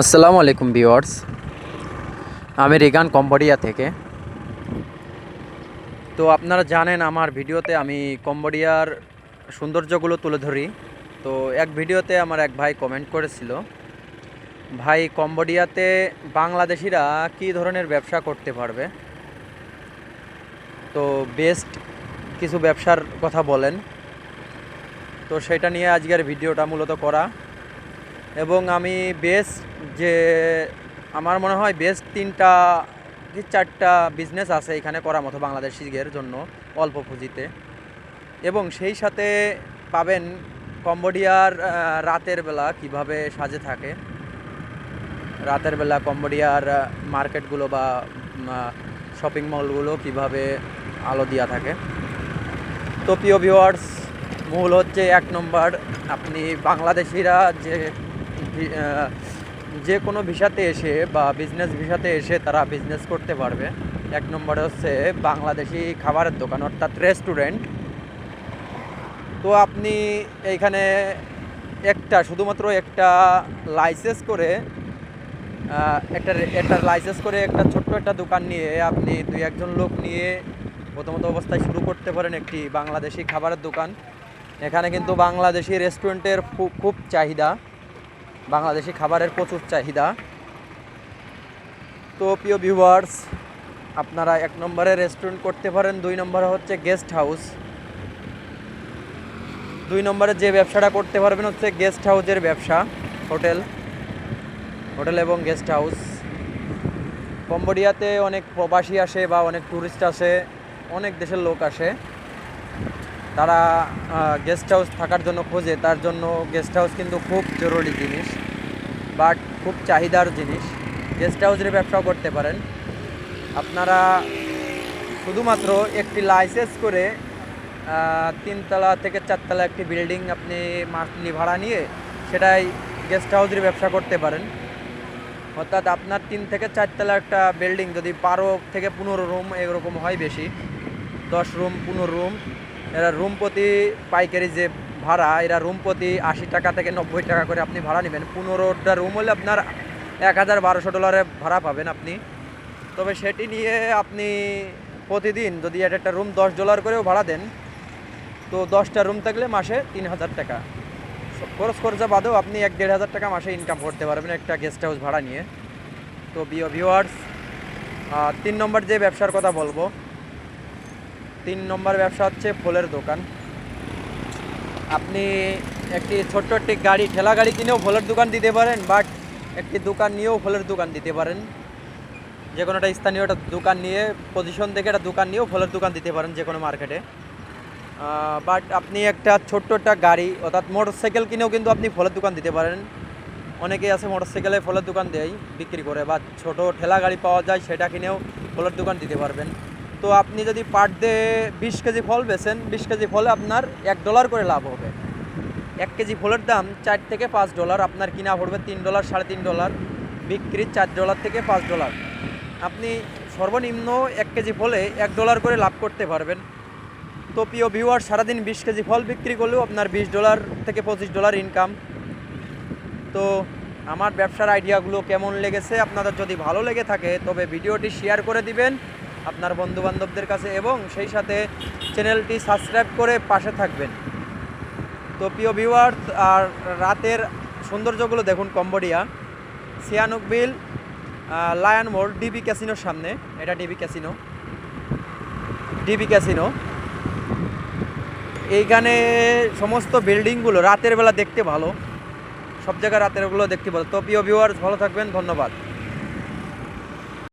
আসসালামু আলাইকুম ভিউয়ার্স। আমি রেগান কম্বোডিয়া থেকে। তো আপনারা জানেন আমার ভিডিওতে আমি কম্বোডিয়ার সৌন্দর্যগুলো তুলে ধরি। তো এক ভিডিওতে আমার এক ভাই কমেন্ট করেছিল, ভাই, কম্বোডিয়াতে বাংলাদেশিরা কী ধরনের ব্যবসা করতে পারবে? তো বেস্ট কিছু ব্যবসার কথা বলেন। তো সেটা নিয়ে আজকের ভিডিওটা মূলত করা। এবং আমি বেস্ট যে আমার মনে হয় বেস্ট তিনটা, কি চারটা বিজনেস আছে এখানে করার মতো বাংলাদেশিদের জন্য অল্প পুঁজিতে। এবং সেই সাথে পাবেন কম্বোডিয়ার রাতের বেলা কীভাবে সাজে থাকে। রাতের বেলা কম্বোডিয়ার মার্কেটগুলো বা শপিং মলগুলো কীভাবে আলো দিয়া থাকে। তো প্রিয় ভিওয়ার্স মূল হচ্ছে এক নম্বর, আপনি বাংলাদেশিরা যে যে কোনো ভিসাতে এসে বা বিজনেস ভিসাতে এসে তারা বিজনেস করতে পারবে। এক নম্বরে হচ্ছে বাংলাদেশি খাবারের দোকান, অর্থাৎ রেস্টুরেন্ট তো আপনি এইখানে একটা, শুধুমাত্র একটা লাইসেন্স করে একটা একটা লাইসেন্স করে একটা ছোট্ট একটা দোকান নিয়ে আপনি দুই একজন লোক নিয়ে প্রথমত অবস্থায় শুরু করতে পারেন একটি বাংলাদেশি খাবারের দোকান। এখানে কিন্তু বাংলাদেশি রেস্টুরেন্টের খুব খুব চাহিদা। বাংলাদেশি খাবারের প্রচুর চাহিদা। তো প্রিয় ভিউয়ার্স আপনারা এক নম্বরে রেস্টুরেন্ট করতে পারেন, দুই নম্বরে হচ্ছে গেস্ট হাউস দুই নম্বরে যে ব্যবসাটা করতে পারবেন হচ্ছে গেস্ট হাউসের ব্যবসা, হোটেল হোটেল এবং গেস্ট হাউস কম্বোডিয়াতে অনেক প্রবাসী আসে বা অনেক ট্যুরিস্ট আসে, অনেক দেশের লোক আসে। তারা গেস্ট হাউস থাকার জন্য খোঁজে, তার জন্য গেস্ট হাউস কিন্তু খুব জরুরি জিনিস বাট খুব চাহিদার জিনিস। গেস্ট হাউসের ব্যবসাও করতে পারেন। আপনারা শুধুমাত্র একটি লাইসেন্স করে তিনতলা থেকে চারতলা একটি বিল্ডিং আপনি মান্থলি ভাড়া নিয়ে সেটাই গেস্ট হাউসের ব্যবসা করতে পারেন। অর্থাৎ আপনার তিন থেকে চারতলা একটা বিল্ডিং যদি বারো থেকে পনেরো রুম এরকম হয় বেশি, দশ রুম পনেরো রুম এরা রুম প্রতি পাইকারি যে ভাড়া, এরা রুম প্রতি আশি টাকা থেকে নব্বই টাকা করে আপনি ভাড়া নেবেন। পনেরোটা রুম হলে আপনার এক হাজার বারোশো ডলারে ভাড়া পাবেন আপনি। তবে সেটি নিয়ে আপনি প্রতিদিন যদি একটা একটা রুম দশ ডলার করেও ভাড়া দেন, তো দশটা রুম থাকলে মাসে তিন হাজার টাকা। খরচ খরচা বাদেও আপনি এক দেড় হাজার টাকা মাসে ইনকাম করতে পারবেন একটা গেস্ট হাউস ভাড়া নিয়ে। তো বিও ভিউয়ার্স তিন নম্বর যে ব্যবসার কথা বলব তিন নম্বর ব্যবসা হচ্ছে ফুলের দোকান। আপনি একটি ছোট্ট একটি গাড়ি, ঠেলা গাড়ি কিনেও ফুলের দোকান দিতে পারেন, বাট একটি দোকান নিয়েও ফুলের দোকান দিতে পারেন। যে কোনো একটা স্থানীয় একটা দোকান নিয়ে পজিশন থেকে একটা দোকান নিয়েও ফুলের দোকান দিতে পারেন যে কোনো মার্কেটে বাট আপনি একটা ছোট্ট একটা গাড়ি, অর্থাৎ মোটর সাইকেল কিনেও কিন্তু আপনি ফলের দোকান দিতে পারেন। অনেকেই আছে মোটর সাইকেলে ফলের দোকান দেয়, বিক্রি করে, বা ছোট ঠেলা গাড়ি পাওয়া যায়, সেটা কিনেও ফলের দোকান দিতে পারবেন। তো আপনি যদি পার ডে বিশ কেজি ফল বেছেন বিশ কেজি ফলে আপনার এক ডলার করে লাভ হবে। এক কেজি ফলের দাম চার থেকে পাঁচ ডলার আপনার কিনা পড়বে তিন ডলার সাড়ে তিন ডলার বিক্রি চার ডলার থেকে পাঁচ ডলার আপনি সর্বনিম্ন এক কেজি ফলে এক ডলার করে লাভ করতে পারবেন। তো প্রিয় ভিউয়ার সারাদিন বিশ কেজি ফল বিক্রি করলেও আপনার বিশ ডলার থেকে পঁচিশ ডলার ইনকাম তো আমার ব্যবসার আইডিয়াগুলো কেমন লেগেছে, আপনাদের যদি ভালো লেগে থাকে, তবে ভিডিওটি শেয়ার করে দিবেন। আপনার বন্ধু বান্ধবদের কাছে এবং সেই সাথে চ্যানেলটি সাবস্ক্রাইব করে পাশে থাকবেন। তো প্রিয় ভিউয়ার্স আর রাতের সৌন্দর্যগুলো দেখুন কম্বোডিয়া। সিয়ানুক বিল লায়ন মোড়, ডিবি ক্যাসিনোর সামনে। এটা ডিবি ক্যাসিনো। DB casino. এইখানে সমস্ত বিল্ডিংগুলো রাতের বেলা দেখতে ভালো। সব জায়গায় রাতেরগুলো দেখতে ভালো। তো প্রিয় ভিউয়ার্স ভালো থাকবেন। ধন্যবাদ।